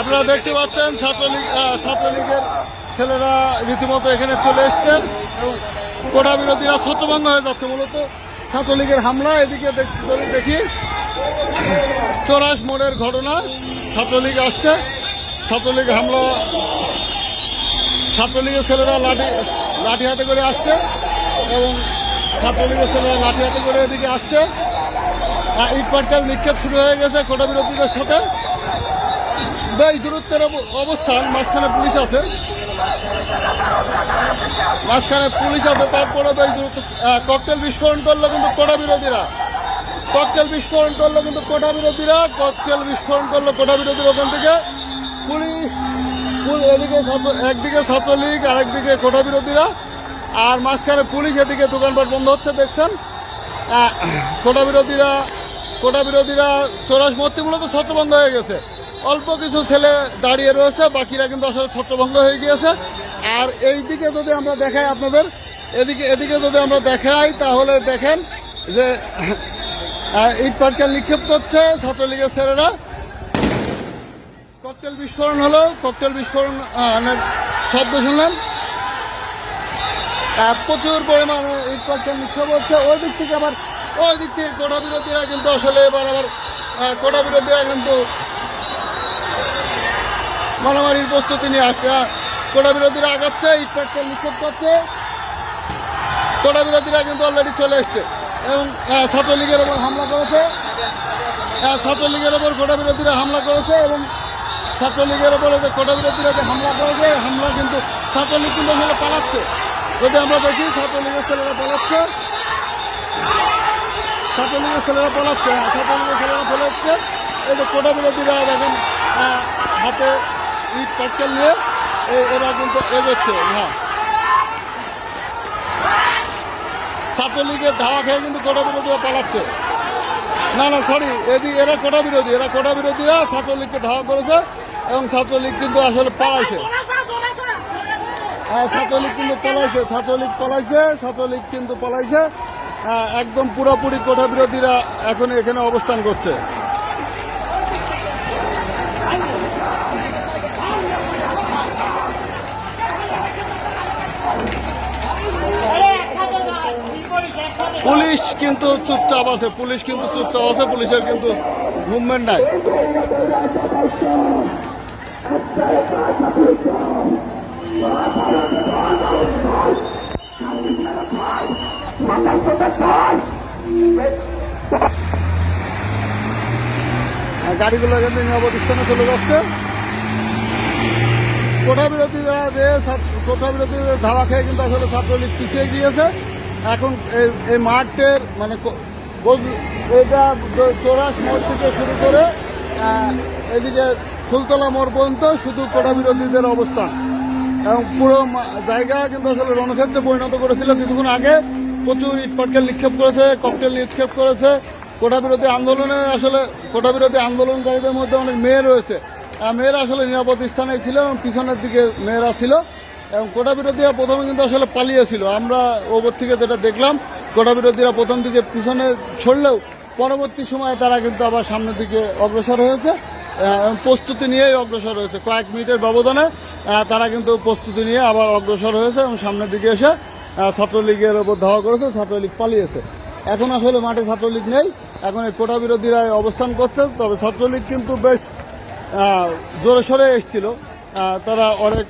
আপনারা দেখতে পাচ্ছেন ছাত্রলীগ ছাত্রলীগের ছেলেরা রীতিমতো এখানে চলে এসছে এবং কোটা বিরোধীরা ছত্রভঙ্গ হয়ে যাচ্ছে মূলত। ছাত্রলীগের হামলা, এদিকে দেখি। চোরাস মোড়ের ঘটনা, ছাত্রলীগ আসছে। ছাত্রলীগ হামলা, ছাত্রলীগের ছেলেরা লাঠি লাঠি হাতে করে আসছে এবং ছাত্রলীগের ছেলেরা লাঠি হাতে করে এদিকে আসছে। ইট পাটকেল নিক্ষেপ শুরু হয়ে গেছে কোটা বিরোধীদের সাথে। বেশ দূরত্বের অব- অবস্থান, মাঝখানে পুলিশ আছে। মাঝখানে পুলিশ আছে তারপরে বেশ দূরত্ব। ককটেল বিস্ফোরণ করল কিন্তু কোটা বিরোধীরা। ককটেল বিস্ফোরণ করল কিন্তু কোটা বিরোধীরা, ককটেল বিস্ফোরণ করল কোটা বিরোধীর ওখান থেকে। পুলিশ এদিকে ছাত্র- একদিকে ছাত্রলীগ, আরেকদিকে কোটা বিরোধীরা। আর মাঝখানে পুলিশ এদিকে দোকানপাট বন্ধ হচ্ছে, দেখছেন। কোটা বিরোধীরা কোটা বিরোধীরা চোরাস মূর্তি মূলত ছত্রভঙ্গ হয়ে গেছে। অল্প কিছু ছেলে দাঁড়িয়ে রয়েছে, বাকিরা কিন্তু আসলে ছত্রভঙ্গ হয়ে গিয়েছে। আর এই দিকে যদি আমরা দেখাই আপনাদের, এদিকে এদিকে যদি আমরা দেখাই, তাহলে দেখেন যে ইট পাটকেল নিক্ষেপ করছে ছাত্রলীগের ছেলেরা। ককটেল বিস্ফোরণ হলো, ককটেল বিস্ফোরণ শব্দ শুনলেন। প্রচুর পরিমাণে ইট পাটকেল নিক্ষেপ হচ্ছে। ওই দিক থেকে আবার ওই দিক থেকে কোটা বিরোধীরা কিন্তু আসলে এবার আবার কোটা বিরোধীরা কিন্তু মারামারির প্রস্তুতি নিয়ে আসছে। কোটা বিরোধীরা আগাচ্ছে, ইট পাটকেল নিক্ষেপ করছে। কোটা বিরোধীরা কিন্তু অলরেডি চলে এসছে এবং ছাত্রলীগের ওপর হামলা করেছে। ছাত্রলীগের ওপর কোটা বিরোধীরা হামলা করেছে এবং ছাত্রলীগের ওপরে যে কোটা বিরোধীরা যে হামলা করেছে হামলা কিন্তু ছাত্রলীগ কিন্তু পালাচ্ছে। যদি আমরা দেখি, ছাত্রলীগের ছেলেরা পালাচ্ছে। ছাত্রলীগের ছেলেরা পালাচ্ছে হ্যাঁ, ছাত্রলীগের ছেলেরা পালাচ্ছে। এই যে কোটা বিরোধীরা দেখেন হাতে ইট পাটকেল নিয়ে এরা কিন্তু এগোচ্ছে হ্যাঁ ছাত্রলীগের ধাওয়া খেয়ে কিন্তু কোটা বিরোধীরা পালাচ্ছে। না না সরি এদি এরা কোটা বিরোধী এরা কোটা বিরোধীরা ছাত্রলীগকে ধাওয়া করেছে এবং ছাত্রলীগ কিন্তু আসলে পালাইছে। হ্যাঁ, ছাত্রলীগ কিন্তু পলাইছে ছাত্রলীগ পলাইছে ছাত্রলীগ কিন্তু পলাইছে। হ্যাঁ, একদম পুরোপুরি কোটা বিরোধীরা এখন এখানে অবস্থান করছে। পুলিশ কিন্তু চুপচাপ আছে, পুলিশ কিন্তু চুপচাপ আছে, পুলিশের কিন্তু মুভমেন্ট নাই। গাড়িগুলো কিন্তু নিরাপদ স্থানে চলে যাচ্ছে। কোঠা বিরোধীরা যে কোঠা বিরোধীদের ধাওয়া খেয়ে কিন্তু আসলে ছাত্রলীগ পিছিয়ে গিয়েছে। এখন এই মাঠের মানে এটা চৌরাস মোড় থেকে শুরু করে এদিকে ফুলতলা মোড় পর্যন্ত শুধু কোটা বিরোধীদের অবস্থান। এবং পুরো জায়গা কিন্তু আসলে রণক্ষেত্রে পরিণত করেছিল কিছুক্ষণ আগে। প্রচুর ইট পাটকেল নিক্ষেপ করেছে ককটেল নিক্ষেপ করেছে। কোটা বিরোধী আন্দোলনে আসলে কোটা বিরোধী আন্দোলনকারীদের মধ্যে অনেক মেয়ে রয়েছে। মেয়েরা আসলে নিরাপদ স্থানে ছিল এবং পিছনের দিকে মেয়েরা ছিল। এবং কোটা বিরোধীরা প্রথমে কিন্তু আসলে পালিয়েছিল। আমরা ওপর থেকে যেটা দেখলাম কোটা বিরোধীরা প্রথম দিকে পিছনে ছড়লেও পরবর্তী সময়ে তারা কিন্তু আবার সামনের দিকে অগ্রসর হয়েছে। এবং প্রস্তুতি নিয়েই অগ্রসর হয়েছে। কয়েক মিনিটের ব্যবধানে তারা কিন্তু প্রস্তুতি নিয়ে আবার অগ্রসর হয়েছে এবং সামনের দিকে এসে ছাত্রলীগের ওপর ধাওয়া করেছে, ছাত্রলীগ পালিয়েছে। এখন আসলে মাঠে ছাত্রলীগ নেই, এখন এই কোটা বিরোধীরা অবস্থান করছে, তবে ছাত্রলীগ কিন্তু বেশ জোরে সরে এসেছিল। তারা অনেক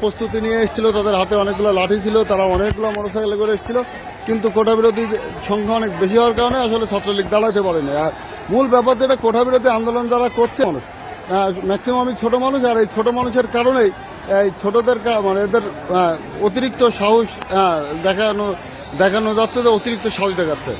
প্রস্তুতি নিয়ে এসেছিল, তাদের হাতে অনেকগুলো লাঠি ছিল, তারা অনেকগুলো মোটরসাইকেলে করে এসেছিল। কিন্তু কোটা বিরোধী সংখ্যা অনেক বেশি হওয়ার কারণে আসলে ছাত্রলীগ দাঁড়াতে পারেনি। আর মূল ব্যাপার যেটা, কোটা বিরোধী আন্দোলন যারা করছে মানুষ ম্যাক্সিমামই ছোট মানুষ, আর এই ছোট মানুষের কারণেই এই ছোটদের কা- মানে এদের অতিরিক্ত সাহস দেখানো দেখানো যাচ্ছে যে অতিরিক্ত সাহস দেখাচ্ছে।